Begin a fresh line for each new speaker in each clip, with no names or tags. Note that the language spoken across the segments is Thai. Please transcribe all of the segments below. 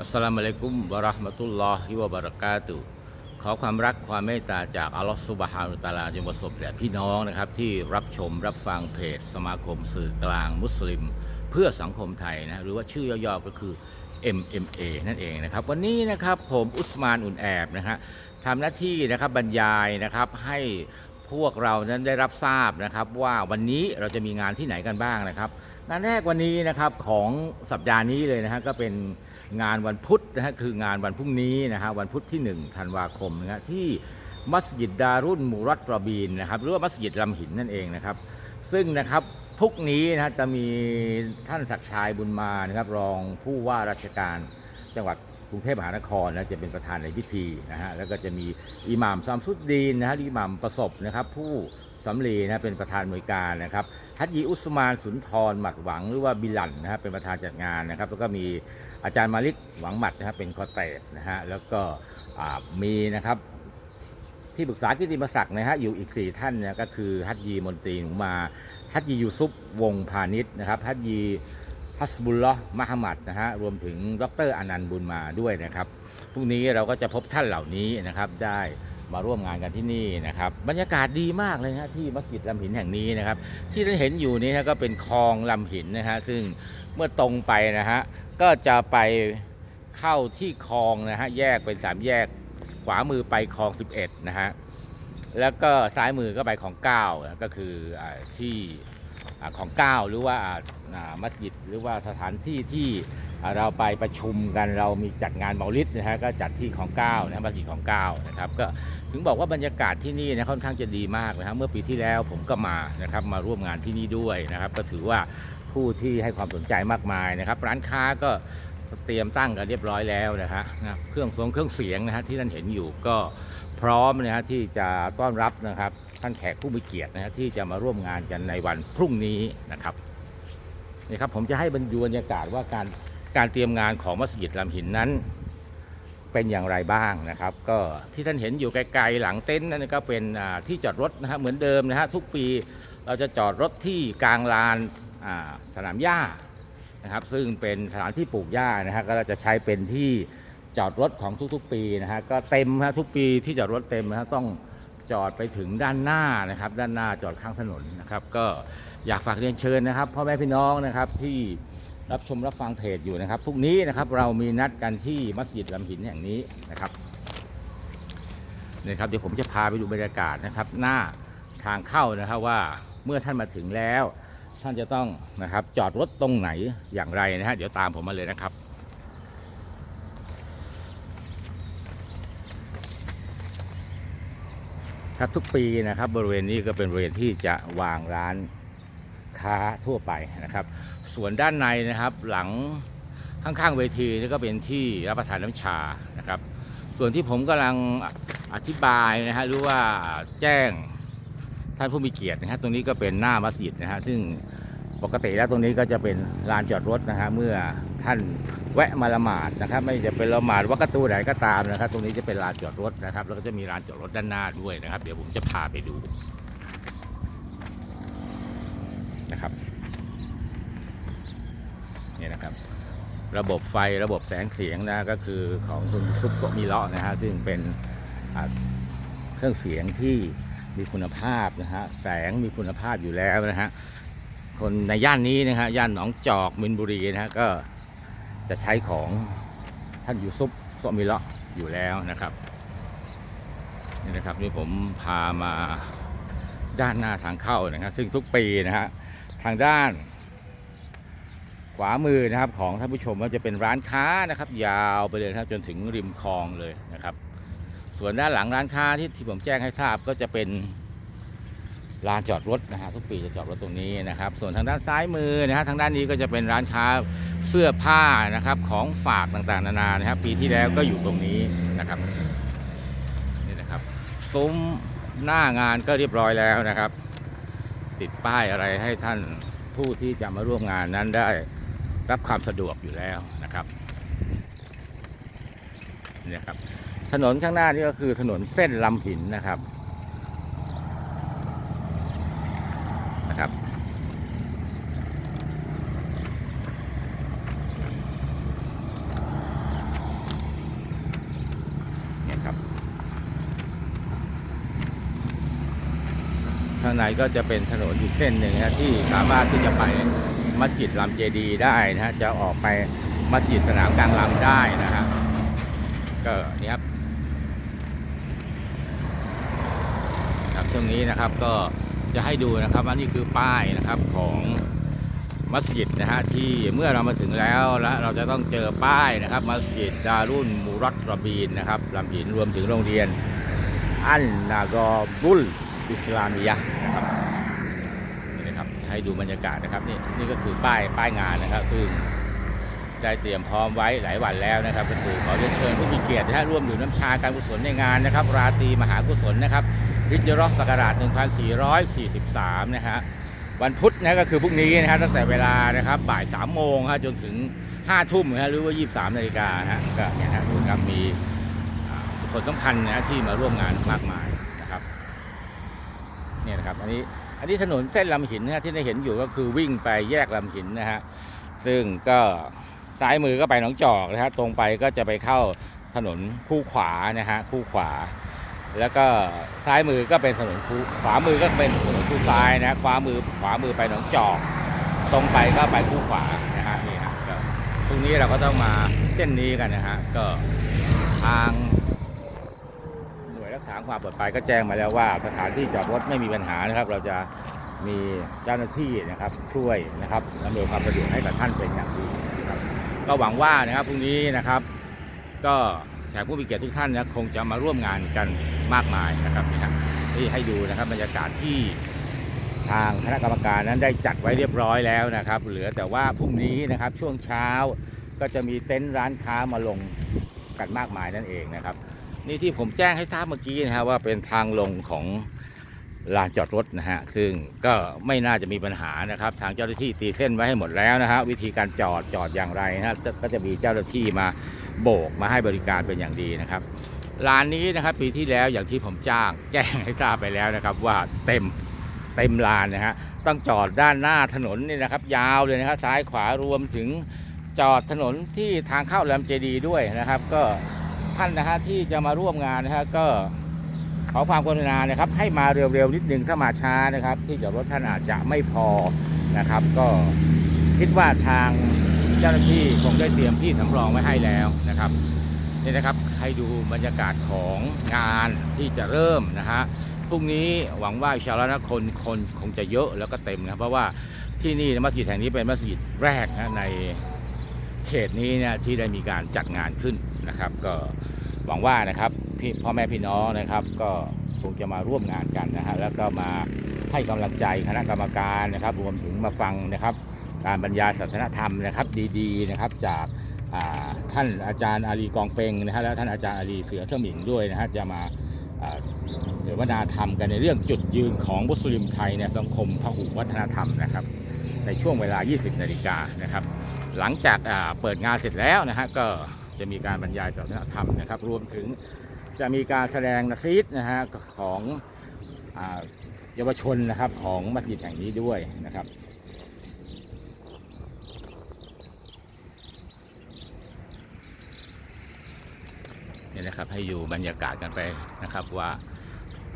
อัสสลามุอะลัยกุมวะราะห์มะตุลลอฮิวะบะเราะกาตุขอความรักความเมตตาจากอัลลอฮฺซุบฮานุตะอาลาจงประสบแด่พี่น้องนะครับ ที่รับชมรับฟังเพจ สมาคมสื่อกลางมุสลิม เพื่อสังคมไทยนะหรือว่าชื่อย่อๆก็คือ MMA นั่นเองนะครับ วันนี้นะครับผมอุสมานอุ่นแอบนะฮะทำหน้าที่นะครับบรรยายนะครับให้พวกเรานั้นได้รับทราบนะครับ ว่าวันนี้เราจะมีงานที่ไหนกันบ้างนะครับ งานแรกวันนี้นะครับของสัปดาห์นี้เลยนะฮะก็เป็น งานวันพุธนะฮะคืองานวันพรุ่งนี้นะฮะวันพุธที่1ธันวาคมนะฮะที่มัสยิดดารุนมูรัตรบีนนะครับหรือว่ามัสยิดลำหินนั่นเองนะครับ ซึ่งนะครับพรุ่งนี้นะฮะจะมีท่านศักดิ์ชัยบุญมานะครับรองผู้ว่าราชการจังหวัดกรุงเทพมหานครนะจะเป็นประธานในพิธีนะฮะแล้วก็จะมีอิหม่ามซามสุดดีนนะฮะอิหม่ามประสบนะครับผู้ สำลีนะเป็นประธานหน่วยการนะครับฮัจยีอุสมานสุนทรหมัดหวังหรือว่าบิลันนะครับเป็นประธานจัดงานนะครับแล้วก็มีอาจารย์มาลิกหวังหมัดนะครับเป็นคอเตสนะฮะแล้วก็มีนะครับที่ปรึกษากิติมศักดิ์นะฮะอยู่อีก 4 ท่านนะก็คือฮัจยีมนตรีหนูมาฮัจยียูซุปวงพาณิชย์นะครับฮัจยีฮัสบุลลอฮ์มหมัดนะฮะรวมถึงดรอนันต์บุญมาด้วยนะครับพรุ่งนี้เราก็จะพบท่านเหล่านี้นะครับได้ มาร่วมงานกันที่นี่นะครับ บรรยากาศดีมากเลยนะฮะที่มัสยิดลำหินแห่งนี้นะครับ ที่ท่านเห็นอยู่นี้นะก็เป็นคลองลำหินนะฮะซึ่งเมื่อตรงไปนะฮะก็จะไปเข้าที่คลองนะฮะแยกเป็นสามแยกขวามือไปคลอง 11 นะฮะแล้วก็ซ้ายมือก็ไปของ9นะก็คือที่ ของ9หรือว่ามัสยิดหรือว่าสถานที่ที่เราไปประชุมกันเรามีจัดงานเมาลิดนะฮะก็จัดที่ของ9นะมัสยิดของ9นะครับก็ถึงบอกว่าบรรยากาศที่นี่นะค่อนข้างจะดีมากนะครับเมื่อปีที่แล้วผมก็มานะครับมาร่วมงานที่นี่ด้วยนะครับ ก็ถือว่าผู้ที่ให้ความสนใจมากมายนะครับ ร้านค้าก็เตรียมตั้งกันเรียบร้อยแล้วนะฮะนะเครื่องทรงเครื่องเสียงนะฮะที่ท่านเห็นอยู่ก็พร้อมนะฮะที่จะต้อนรับนะครับ ท่านแขกผู้มีเกียรตินะฮะที่จะมาร่วมงานกันในวันพรุ่งนี้นะครับนี่ครับผมจะให้บรรยบรรยากาศว่าการการเตรียมงานของมัสยิดลำหินนั้น เป็นอย่างไรบ้างนะครับ ก็ที่ท่านเห็นอยู่ไกลๆหลังเต็นท์นั่นก็เป็นที่จอดรถนะฮะเหมือนเดิมนะฮะทุกปีเราจะจอดรถที่กลางลานสนามหญ้านะครับ ซึ่งเป็นสถานที่ปลูกหญ้านะฮะก็เราจะใช้เป็นที่จอดรถของทุกๆ ปีนะฮะก็เต็มฮะทุกปีที่จอดรถเต็มนะฮะต้อง จอดไปถึงด้านหน้านะครับ ด้านหน้าจอดข้างถนนนะครับ ก็อยากฝากเรียนเชิญนะครับพ่อแม่พี่น้องนะครับที่รับชมรับฟังเพจอยู่นะครับพรุ่งนี้นะครับเรามีนัดกันที่มัสยิดลำหินแห่งนี้นะครับนี่ครับเดี๋ยวผมจะพาไปดูบรรยากาศนะครับ หน้าทางเข้านะครับว่าเมื่อท่านมาถึงแล้ว ท่านจะต้องนะครับจอดรถตรงไหนอย่างไรนะฮะเดี๋ยวตามผมมาเลยนะครับ ครับทุกปีนะครับ บริเวณนี้ก็เป็นบริเวณที่จะวางร้านค้าทั่วไปนะครับ ส่วนด้านในนะครับหลังข้างๆเวทีนี่ก็เป็นที่รับประทานน้ำชานะครับ ส่วนที่ผมกำลังอธิบายนะฮะหรือว่าแจ้งท่านผู้มีเกียรตินะฮะตรงนี้ก็เป็นหน้ามัสยิดนะฮะซึ่ง ปกติแล้วตรงนี้ก็จะเป็นลานจอดรถนะฮะเมื่อท่านแวะมาละหมาดนะครับ ไม่จะเป็นละหมาดวัดกระตูไหนก็ตามนะครับ ตรงนี้จะเป็นลานจอดรถนะครับ แล้วก็จะมีลานจอดรถด้านหน้าด้วยนะครับ เดี๋ยวผมจะพาไปดูนะครับเนี่ยนะครับ ระบบไฟระบบแสงเสียงนะก็คือของซุซุปโซมิเลาะนะฮะซึ่งเป็นเครื่องเสียงที่มีคุณภาพนะฮะแสงมีคุณภาพอยู่แล้วนะฮะ คนในย่านนี้นะฮะย่านหนองจอกมินบุรีนะฮะก็จะใช้ของท่านยูซุปโซมิเลาะอยู่แล้วนะครับนี่นะครับนี่ผมพามาด้านหน้าทางเข้านะครับ ซึ่งทุกปีนะฮะทางด้าน ขวามือนะครับของท่านผู้ชมก็จะเป็นร้านค้านะครับ ยาวไปเลยนะครับจนถึงริมคลองเลยนะครับ ส่วนด้านหลังร้านค้าที่ที่ผมแจ้งให้ทราบก็จะเป็น ลานจอดรถนะฮะทุกปีจะจอดรถตรงนี้นะครับ ส่วนทางด้านซ้ายมือนะฮะทางด้านนี้ก็จะเป็นร้านค้าเสื้อผ้านะครับของฝากต่างๆ นานานะครับปีที่แล้วก็อยู่ตรงนี้นะครับนี่นะครับซุ้มหน้างานก็เรียบร้อยแล้วนะครับ ติดป้ายอะไรให้ท่านผู้ที่จะมาร่วมงานนั้นได้รับความสะดวกอยู่แล้วนะครับนี่ยครับถนนข้างหน้านี่ก็คือถนนเส้นลำหินนะครับ เนี่ยครับข้างในก็จะเป็นถนนอีกเส้นหนึ่งนะที่สามารถที่จะไปมัสยิดลำเจดีได้นะฮะจะออกไปมัสยิดสนามกลางลำได้นะฮะก็เนี่ครับครับช่วงนี้นะครับก็ จะให้ดูนะครับว่านี่คือป้ายนะครับของมัสยิดนะฮะที่เมื่อเรามาถึงแล้วและเราจะต้องเจอป้ายนะครับ มัสยิดดารุนมูรัตรบีนนะครับลำหินรวมถึงโรงเรียน อันนากอบุลอิสลามียะนะครับนี่นะครับให้ดูบรรยากาศนะครับนี่นี่ก็คือป้ายป้ายงานนะครับ ซึ่งได้เตรียมพร้อมไว้หลายวันแล้วนะครับก็คือขอเรียนเชิญผู้มีเกียรตินะฮะร่วมดื่มน้ำชาการกุศลในงานนะครับ ราตรีมหากุศลนะครับ ฮิจรัสศักราช 1443 นะฮะ วันพุธนะก็คือพรุ่งนี้นะฮะตั้งแต่เวลานะครับบ่าย 3 โมงฮะจนถึง 5 ทุ่มนะฮะหรือว่า 23 นาฬิกาฮะก็เนี่ยฮะดูครับมีบุคคลสำคัญนะที่มาร่วมงานมากมายนะครับเนี่ยนะครับอันนี้อันนี้ถนนเส้นลำหินนะฮะที่ได้เห็นอยู่ก็คือวิ่งไปแยกลำหินนะฮะซึ่งก็ซ้ายมือก็ไปหนองจอกนะฮะตรงไปก็จะไปเข้าถนนคู่ขวานะฮะคู่ขวา แล้วก็ซ้ายมือก็เป็นถนนคูขวามือก็เป็นถนนคูซ้ายนะขวามือขวามือไปหนองจอกตรงไปก็ไปคู่ขวานะฮะนี่ฮะก็พรุ่งนี้เราก็ต้องมาเส้นนี้กันนะฮะก็ทางหน่วยรักษาความปลอดภัยก็แจ้งมาแล้วว่า สถานที่จอดรถไม่มีปัญหานะครับ เราจะมีเจ้าหน้าที่นะครับช่วยนะครับอำนวยความสะดวกให้กับท่านเป็นอย่างดีนะครับ ก็หวังว่านะครับพรุ่งนี้นะครับ ก็ แขกผู้มีเกียรติทุกท่านนะคงจะมาร่วมงานกันมากมายนะครับนี่ครับที่ให้ดูนะครับบรรยากาศที่ทางคณะกรรมการนั้นได้จัดไว้เรียบร้อยแล้วนะครับ เหลือแต่ว่าพรุ่งนี้นะครับช่วงเช้าก็จะมีเต็นท์ร้านค้ามาลงกันมากมายนั่นเองนะครับ นี่ที่ผมแจ้งให้ทราบเมื่อกี้นะครับว่าเป็นทางลงของลานจอดรถนะฮะซึ่งก็ไม่น่าจะมีปัญหานะครับ ทางเจ้าหน้าที่ตีเส้นไว้ให้หมดแล้วนะฮะวิธีการจอดจอดอย่างไรนะฮะก็จะมีเจ้าหน้าที่มา โบกมาให้บริการเป็นอย่างดีนะครับลานนี้นะครับปีที่แล้วอย่างที่ผมจ้างแจ้งให้ทราบไปแล้วนะครับ ว่าเต็มเต็มลานนะฮะต้องจอดด้านหน้าถนนนี่นะครับ ยาวเลยนะครับซ้ายขวารวมถึงจอดถนนที่ทางเข้าแหลมเจดีด้วยนะครับ ก็ท่านนะฮะที่จะมาร่วมงานนะฮะก็ขอความกรุณานะครับ ให้มาเร็วๆนิดนึงถ้ามาช้านะครับ ที่จอดรถท่านอาจจะไม่พอนะครับ ก็คิดว่าทาง เจ้าหน้าที่คงได้เตรียมที่สำรองไว้ให้แล้วนะครับนี่นะครับให้ดูบรรยากาศของงานที่จะเริ่มนะฮะพรุ่งนี้หวังว่าชาอัลลอฮ์นคนคนคงจะเยอะแล้วก็เต็มนะเพราะว่าที่นี่มัสยิดแห่งนี้เป็นมัสยิดแรกนะในเขตนี้เนี่ยที่ได้มีการจัดงานขึ้นนะครับ ก็หวังว่านะครับพี่พ่อแม่พี่น้องนะครับ ก็ คงจะมาร่วมงานกันนะฮะแล้วก็มาให้กำลังใจคณะกรรมการนะครับ รวมถึงมาฟังนะครับ การบรรยายศาสนธรรมนะครับ ดีๆนะครับจากาท่านอาจารย์อาลีกองเปงนะฮะและท่านอาจารย์อาลีเสือเสมิงด้วยนะฮะจะมาเสวนาธรรมกันในเรื่องจุดยืนของมุสลิมไทยในสังคมพหุวัฒนธรรมนะครับ ในช่วงเวลา 20 นาฬิกานะครับ หลังจากาเปิดงานเสร็จแล้วนะฮะก็จะมีการบรรยายศาสนธรรมนะครับ รวมถึง จะมีการแสดงนาซีดนะฮะของเยาวชนนะครับของมัสยิดแห่งนี้ด้วยนะครับนี่นะครับให้อยู่บรรยากาศกันไปนะครับว่า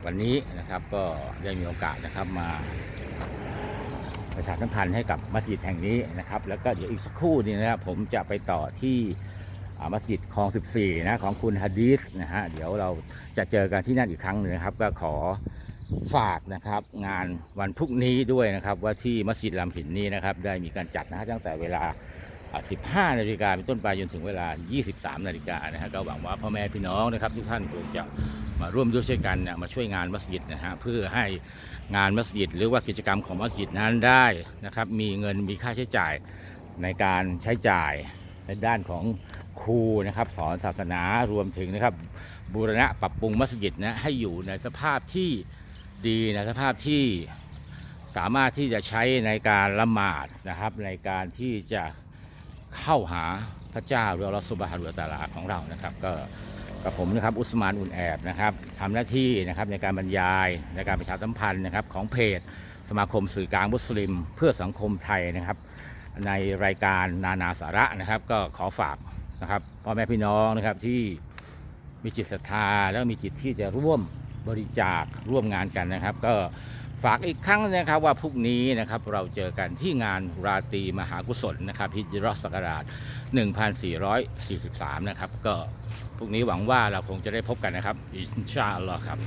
วันนี้นะครับก็ได้มีโอกาสนะครับมาประชาสัมพันธ์ให้กับมัสยิดแห่งนี้นะครับ แล้วก็เดี๋ยวอีกสักครู่นี้นะครับผมจะไปต่อที่ มัสยิดคลอง 14 นะของคุณฮะดีสนะฮะเดี๋ยวเราจะเจอกันที่นั่นอีกครั้งหนึ่งนะครับ ก็ขอฝากนะครับงานวันพรุ่งนี้ด้วยนะครับ ว่าที่มัสยิดลำหินนี้นะครับ ได้มีการจัดนะฮะตั้งแต่เวลาอ่า15 นาฬิกาเป็นต้นไปจนถึงเวลา 23 นาฬิกานะฮะก็หวังว่าพ่อแม่พี่น้องนะครับ ทุกท่านคงจะมาร่วมด้วยช่วยกันเนี่ยมาช่วยงานมัสยิดนะฮะเพื่อให้งานมัสยิด หรือว่ากิจกรรมของมัสยิดนั้นได้นะครับ มีเงินมีค่าใช้จ่ายในการใช้จ่ายในด้านของ ครูนะครับ สอนศาสนารวมถึงนะครับ บูรณะปรับปรุงมัสยิดนะให้อยู่ในสภาพที่ดีในสภาพที่สามารถที่จะใช้ในการละหมาดนะครับ ในการที่จะเข้าหาพระเจ้าหรืออัลลอฮฺสุบฮานุตาลาของเรานะครับ ก็กับผมนะครับอุสมานอุนแอบนะครับทำหน้าที่นะครับในการบรรยายในการประชาสัมพันธ์นะครับของเพจสมาคมสื่อกลางมุสลิม เพื่อสังคมไทยนะครับ ในรายการนานาสาระนะครับ ก็ขอฝาก นะครับพ่อแม่พี่น้องนะครับที่มีจิตศรัทธาแล้วมีจิตที่จะร่วมบริจาคร่วมงานกันนะครับ ก็ฝากอีกครั้งนะครับว่าพรุ่งนี้นะครับเราเจอกันที่งานราตรีมหากุศลนะครับฮิจรัสศักราช 1443 นะครับ ก็พรุ่งนี้หวังว่าเราคงจะได้พบกันนะครับ อินชาอัลลอฮ์ครับ